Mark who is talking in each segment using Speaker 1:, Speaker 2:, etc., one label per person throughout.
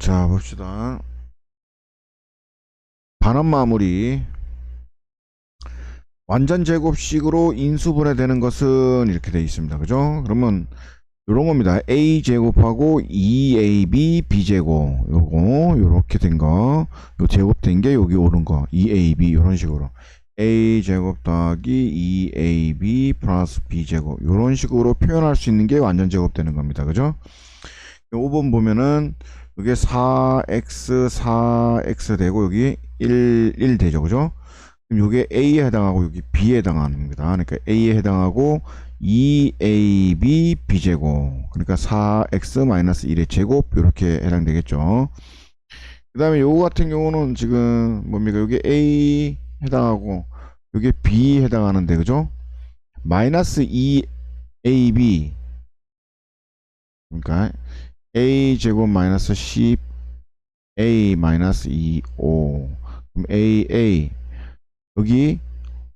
Speaker 1: 자 봅시다. 반환 마무리. 완전 제곱식으로 인수분해되는 것은 이렇게 되어 있습니다. 그죠? 그러면 요런 겁니다. A 제곱하고 2ab b제곱. 요거 요렇게 된거 요 제곱된 게 여기 오른 거. 2ab 요런 식으로. A 제곱 더하기 2ab 플러스 b 제곱. 요런 식으로 표현할 수 있는 게 완전 제곱되는 겁니다. 그죠? 5번 보면은 이게 4x 4x 되고 여기 1 1 되죠 그죠? 그럼 요게 a에 해당하고 여기 b에 해당하는 겁니다. 그러니까 a에 해당하고 2ab b제곱. 그러니까 4x 1의 제곱 이렇게 해당되겠죠. 그 다음에 요거 같은 경우는 지금 뭡니까? 여기 a 해당하고 요게 b 해당하는데 그죠? 마이너스 2ab 그러니까 a 제곱 마이너스 10 a 마이너스 2 5 그럼 a a. 여기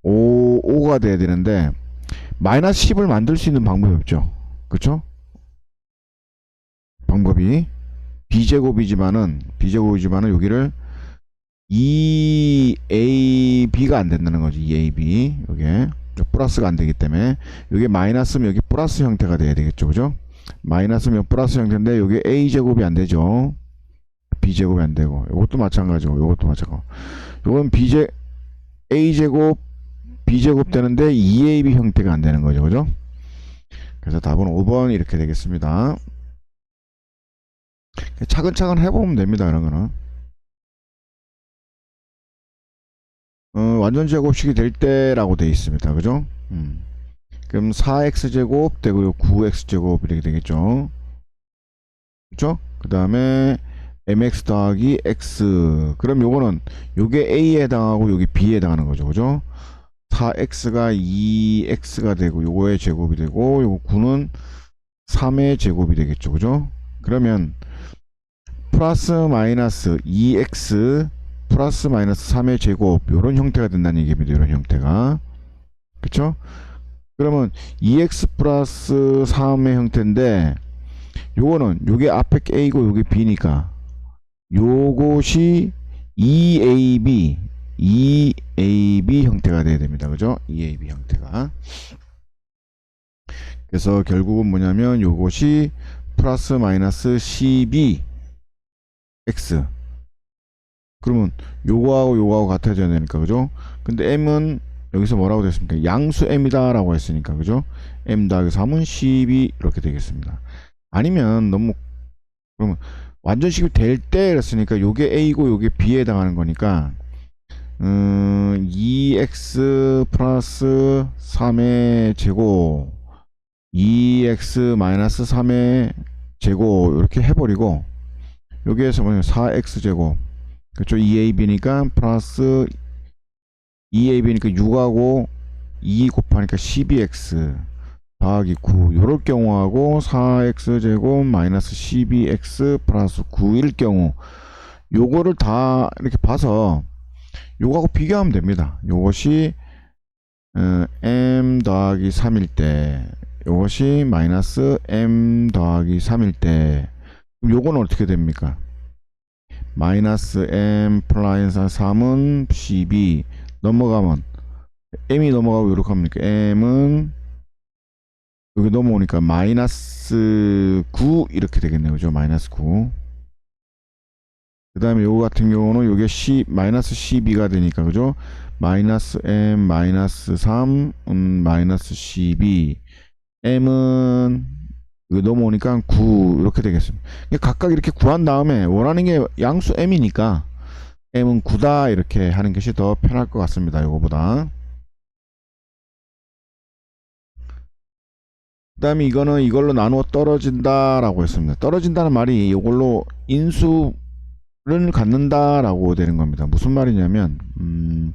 Speaker 1: 5 5가 돼야 되는데 마이너스 10을 만들 수 있는 방법이 없죠. 그쵸? 방법이 b제곱이지만은 b제곱이지만은 여기를 2ab가 안 된다는 거죠 2ab 여기 플러스가 안 되기 때문에 여기 마이너스면 여기 플러스 형태가 돼야 되겠죠 그죠 마이너스면 플러스 형태인데 여기 a제곱이 안 되죠. B제곱이 안 되고. 이것도 마찬가지고 이것도 마찬가지고. 이건 b제 a제곱 b제곱 되는데 2ab 형태가 안 되는 거죠. 그죠? 그래서 답은 5번 이렇게 되겠습니다. 차근차근 해보면 됩니다 이런 거는. 어, 완전 제곱식이 될 때라고 되어 있습니다. 그죠? 음. 그럼 4x제곱 되고요 9x제곱 이렇게 되겠죠? 그쵸 그 다음에 mx 더하기 x 그럼 요거는 요게 a에 해당하고 요게 b에 해당하는 거죠. 그죠? 4x가 2x가 되고 요거의 제곱이 되고 요거 9는 3의 제곱이 되겠죠. 그죠? 그러면 플러스 마이너스 2x 플러스 마이너스 3의 제곱 요런 형태가 된다는 얘기입니다. 요런 형태가. 그쵸 그러면 2x 플러스 3의 형태인데 요거는 요게 앞에 a고 요게 b니까 요것이 2ab 2ab 형태가 돼야 됩니다. 그죠? 2ab 형태가. 그래서 결국은 뭐냐면 요것이 플러스 마이너스 12 x. 그러면 요거하고 요거하고 같아져야 되니까 그죠? 근데 m은 여기서 뭐라고 됐습니까? 양수 m이다 라고 했으니까 그죠? M 더하기 3은 12 이렇게 되겠습니다. 아니면 너무 그러면 완전식이 될 때 그랬으니까 요게 a고 요게 b에 해당하는 거니까 음, 2x 플러스 3의 제곱 2x 마이너스 3의 제곱 이렇게 해버리고 여기에서 뭐냐 4x 제곱. 그렇죠 2ab니까 플러스 2ab니까 6하고 2 곱하니까 12x 더하기 9 요럴 경우하고 4x 제곱 마이너스 12x 플러스 9일 경우 요거를 다 이렇게 봐서 요거하고 비교하면 됩니다. 요것이 어, m 더하기 3일 때 요것이 마이너스 m 더하기 3일 때. 요거는 어떻게 됩니까? 마이너스 m 플러스 3은 12 넘어가면 m이 넘어가고 이렇게 합니까? M은 여기 넘어오니까 마이너스 9 이렇게 되겠네요. 그죠? 마이너스 9 그 다음에 요거 같은 경우는 요게 10 마이너스 12가 되니까 그죠? 마이너스 m 마이너스 3 음, 마이너스 12 m은 이거 넘어오니까 9 이렇게 되겠습니다. 각각 이렇게 구한 다음에 원하는 게 양수 m이니까 m은 9다 이렇게 하는 것이 더 편할 것 같습니다 요거보다. 그 다음에 이거는 이걸로 나누어 떨어진다 라고 했습니다. 떨어진다는 말이 이걸로 인수를 갖는다 라고 되는 겁니다. 무슨 말이냐면 음,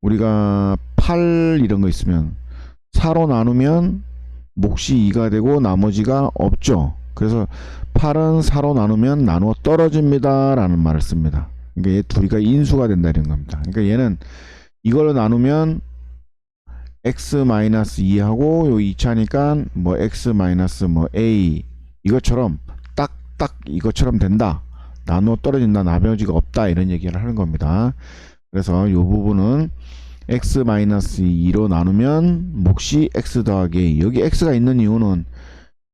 Speaker 1: 우리가 8 이런 거 있으면 4로 나누면 몫이 2가 되고 나머지가 없죠. 그래서 8은 4로 나누면 나누어 떨어집니다 라는 말을 씁니다 그러니까 얘 둘이가 인수가 된다는 겁니다. 그러니까 얘는 이걸로 나누면 x-2하고 요 2차니까 뭐 x- 뭐 a 이것처럼 딱딱 이것처럼 된다. 나누어 떨어진다. 나머지가 없다. 이런 얘기를 하는 겁니다. 그래서 이 부분은 x-2로 나누면 몫이 x 더하기 여기 x가 있는 이유는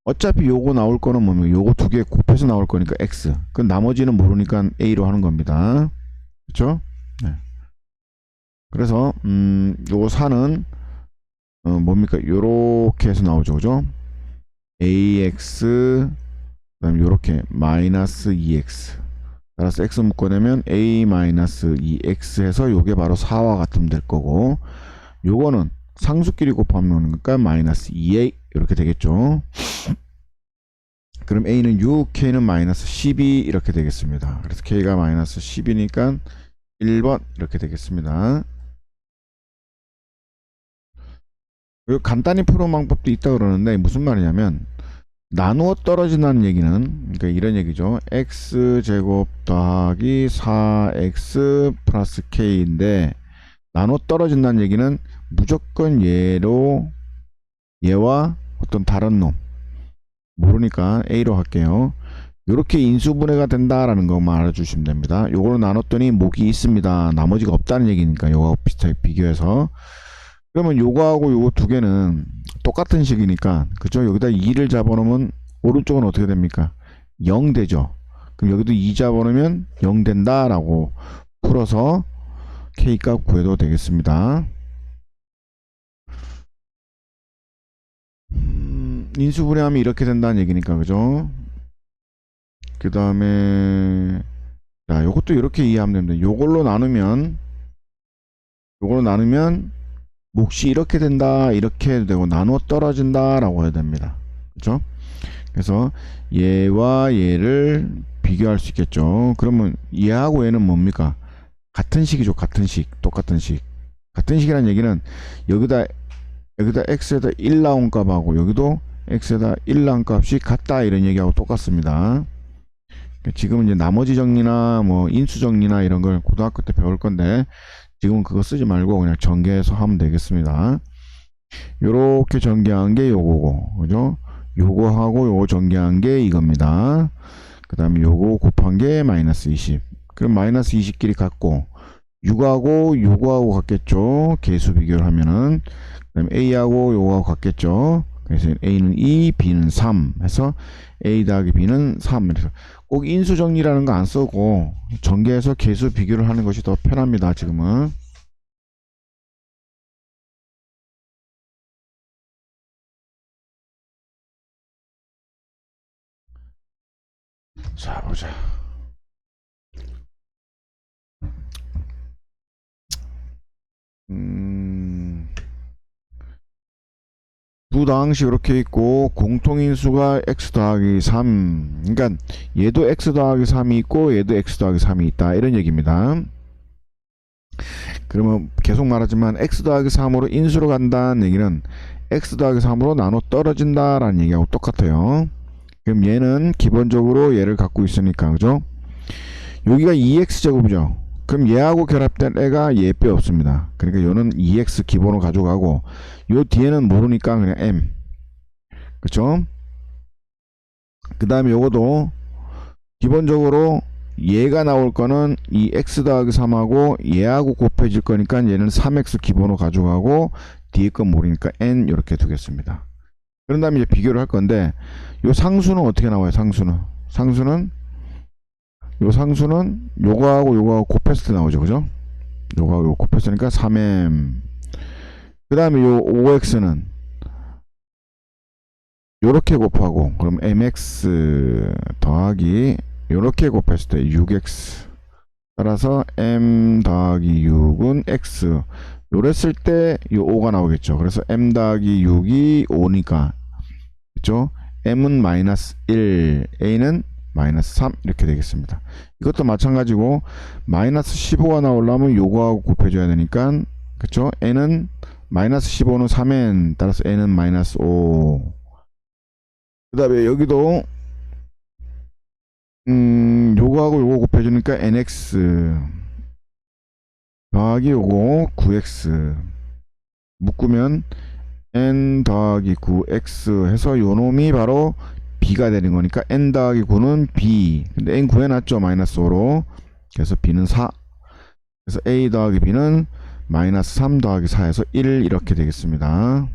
Speaker 1: 어차피 요거 나올 거는 뭡니까? 요거 두 개 곱해서 나올 거니까 x. 그 나머지는 모르니까 a로 하는 겁니다. 그렇죠 네. 그래서 음 요거 4는 어, 뭡니까? 요렇게 해서 나오죠. 그죠? Ax 그다음 요렇게 마이너스 2x 따라서 x 묶어내면 a 마이너스 2x 해서 요게 바로 4와 같으면 될 거고 요거는 상수끼리 곱하면 그러니까? 마이너스 2a 이렇게 되겠죠? 그럼 a는 6 k는 마이너스 12 이렇게 되겠습니다. 그래서 k가 마이너스 10이니까 1번 이렇게 되겠습니다. 요 간단히 푸는 방법도 있다 그러는데 무슨 말이냐면 나누어 떨어진다는 얘기는 그러니까 이런 얘기죠. x제곱 더하기 4x 플러스 k인데 나누어 떨어진다는 얘기는 무조건 얘로 얘와 어떤 다른 놈 모르니까 a로 할게요. 이렇게 인수분해가 된다라는 것만 알아주시면 됩니다. 요거로 나눴더니 목이 있습니다. 나머지가 없다는 얘기니까 요거 비슷하게 비교해서 그러면 요거하고 요거 두 개는 똑같은 식이니까 그죠 여기다 2를 잡아놓으면 오른쪽은 어떻게 됩니까 0 되죠 그럼 여기도 2 잡아놓으면 0 된다라고 풀어서 k 값 구해도 되겠습니다 인수분해하면 이렇게 된다는 얘기니까 그죠? 그 다음에 자 요것도 이렇게 이해하면 됩니다 요걸로 나누면 요걸로 나누면 몫이 이렇게 된다 이렇게 되고 나누어 떨어진다 라고 해야 됩니다. 그렇죠? 그래서 얘와 얘를 비교할 수 있겠죠. 그러면 얘하고 얘는 뭡니까? 같은 식이죠 같은 식 똑같은 식. 같은 식이라는 얘기는 여기다 여기다 x에다 1 나온 값하고 여기도 x에다 1 나온 값이 같다 이런 얘기하고 똑같습니다 지금은 이제 나머지 정리나 뭐 인수 정리나 이런 걸 고등학교 때 배울 건데 지금은 그거 쓰지 말고 그냥 전개해서 하면 되겠습니다. 요렇게 전개한 게 요거고, 그죠? 요거하고 요거 전개한 게 이겁니다. 그 다음에 요거 곱한 게 마이너스 20. 그럼 마이너스 20끼리 같고, 6하고 요거하고 같겠죠? 개수 비교를 하면은. 그 다음에 A하고 요거하고 같겠죠? 그래서 A는 2, B는 3 해서 A 더하기 B는 3 그래서 꼭 인수 정리라는 거 안 쓰고 전개해서 개수 비교를 하는 것이 더 편합니다 지금은. 자 보자 부당식 이렇게 있고 공통인수가 x 더하기 3 그러니까 얘도 x 더하기 3이 있고 얘도 x 더하기 3이 있다. 이런 얘기입니다. 그러면 계속 말하지만 x 더하기 3으로 인수로 간다는 얘기는 x 더하기 3으로 나눠 떨어진다 라는 얘기하고 똑같아요. 그럼 얘는 기본적으로 얘를 갖고 있으니까 그죠? 여기가 2x 제곱이죠 그럼 얘하고 결합된 애가 얘빼 없습니다. 그러니까 요는 2x 기본으로 가져가고 요 뒤에는 모르니까 그냥 m. 그쵸? 그 다음에 요거도 기본적으로 얘가 나올 거는 이 x 더하기 3하고 얘하고 곱해질 거니까 얘는 3x 기본으로 가져가고 뒤에 건 모르니까 n 이렇게 두겠습니다. 그런 다음에 이제 비교를 할 건데 요 상수는 어떻게 나와요? 상수는 상수는 요 상수는 요거하고 요거하고 곱했을 때 나오죠. 그죠? 요거하고 요거 곱했으니까 3m 그 다음에 요 5x는 요렇게 곱하고 그럼 mx 더하기 요렇게 곱했을 때 6x 따라서 m 더하기 6은 x 요랬을 때 요 5가 나오겠죠. 그래서 m 더하기 6이 5니까. 그죠 m은 마이너스 1 a는 마이너스 3 이렇게 되겠습니다. 이것도 마찬가지고 마이너스 15가 나오려면 요거하고 곱해줘야 되니까 그쵸? n은 마이너스 15는 3n 따라서 n은 마이너스 5. 그 다음에 여기도 음 요거하고 요거 곱해주니까 nx 더하기 요거 9x 묶으면 n 더하기 9x 해서 요 놈이 바로 b가 되는 거니까 n 더하기 9는 b. 근데 n 구해놨죠. 마이너스 5로. 그래서 b는 4. 그래서 a 더하기 b는 마이너스 3 더하기 4에서 1 이렇게 되겠습니다.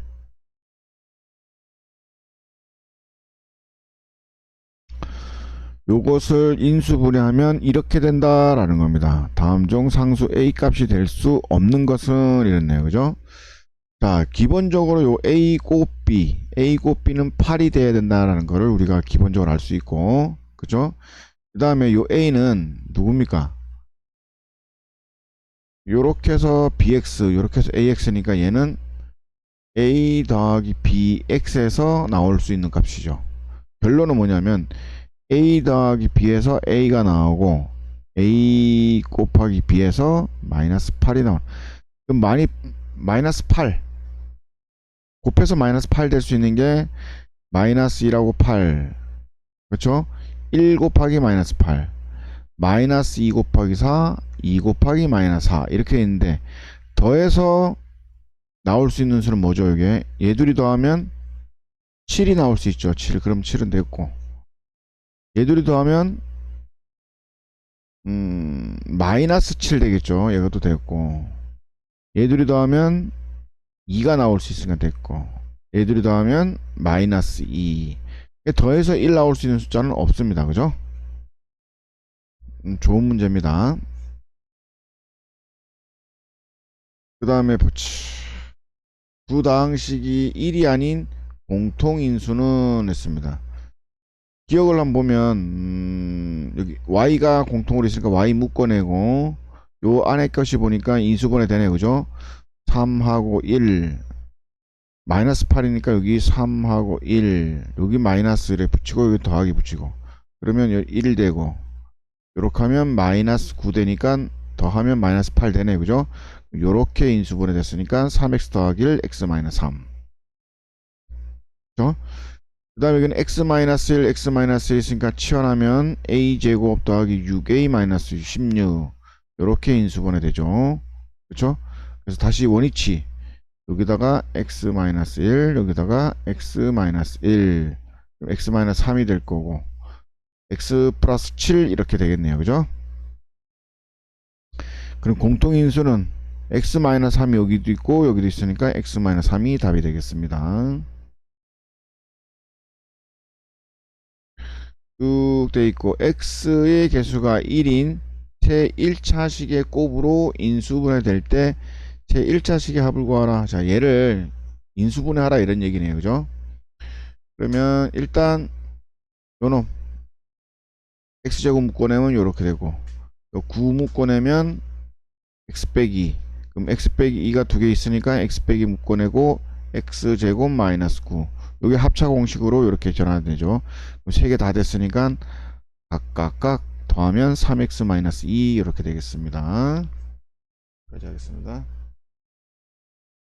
Speaker 1: 요것을 인수분해하면 이렇게 된다라는 겁니다. 다음 중 상수 a 값이 될 수 없는 것은 이랬네요. 그죠? 자, 기본적으로 요 a 곱 b, a 곱 b는 8이 돼야 된다라는 거를 우리가 기본적으로 알 수 있고, 그죠? 그 다음에 요 a는 누굽니까? 요렇게 해서 bx, 요렇게 해서 ax니까 얘는 a 더하기 bx에서 나올 수 있는 값이죠. 결론은 뭐냐면 a 더하기 b에서 a가 나오고 a 곱하기 b에서 마이너스 8이 나온 그럼 많이 마이너스 8 곱해서 마이너스 8 될 수 있는 게 마이너스 1하고 8 그렇죠? 1 곱하기 마이너스 8 마이너스 2 곱하기 4 2 곱하기 마이너스 4 이렇게 있는데 더해서 나올 수 있는 수는 뭐죠 이게? 얘들이 더하면 7이 나올 수 있죠. 7 그럼 7은 됐고. 얘들이 더하면 음 마이너스 7 되겠죠. 얘가도 됐고. 얘들이 더하면 2가 나올 수 있으니까 됐고 얘들이 더하면 마이너스 2 더해서 1 나올 수 있는 숫자는 없습니다. 그죠? 음, 좋은 문제입니다. 그 다음에 부당식이 1이 아닌 공통인수는 했습니다. 기억을 한번 보면 음, 여기 y가 공통으로 있으니까 y 묶어내고 요 안에 것이 보니까 인수분해 되네 그죠 3하고 1 마이너스 8이니까 여기 3하고 1 여기 마이너스를 붙이고 여기 더하기 붙이고. 그러면 1 되고. 요렇게 하면 마이너스 9 되니까 더하면 마이너스 8 되네. 그죠? 요렇게 인수분해 됐으니까 3x 더하기 1 x 마이너스 3 그죠? 그 다음에 여기는 x-1, x-1 있으니까 치환하면 a제곱 더하기 6a-16 이렇게 인수분해 되죠. 그렇죠? 그래서 다시 원위치 여기다가 x-1 여기다가 x-1 x-3이 될 거고 x 플러스 7 이렇게 되겠네요. 그죠? 그럼 공통인수는 x-3이 여기도 있고 여기도 있으니까 x-3이 답이 되겠습니다. 쭉 돼 있고 x의 개수가 1인 제 1차식의 곱으로 인수분해 될때 제 1차식의 합을 구하라. 자, 얘를 인수분해하라 이런 얘기네요. 그죠? 그러면 일단 요놈 x제곱 묶어내면 이렇게 되고 요9 묶어내면 x 빼기 그럼 x 빼기 2가 두 개 있으니까 x 빼기 묶어내고 x제곱 마이너스 9 여기 합차 공식으로 이렇게 전환되죠. 세 개 다 됐으니까 각각 더하면 3x-2 이렇게 되겠습니다. 여기까지 하겠습니다.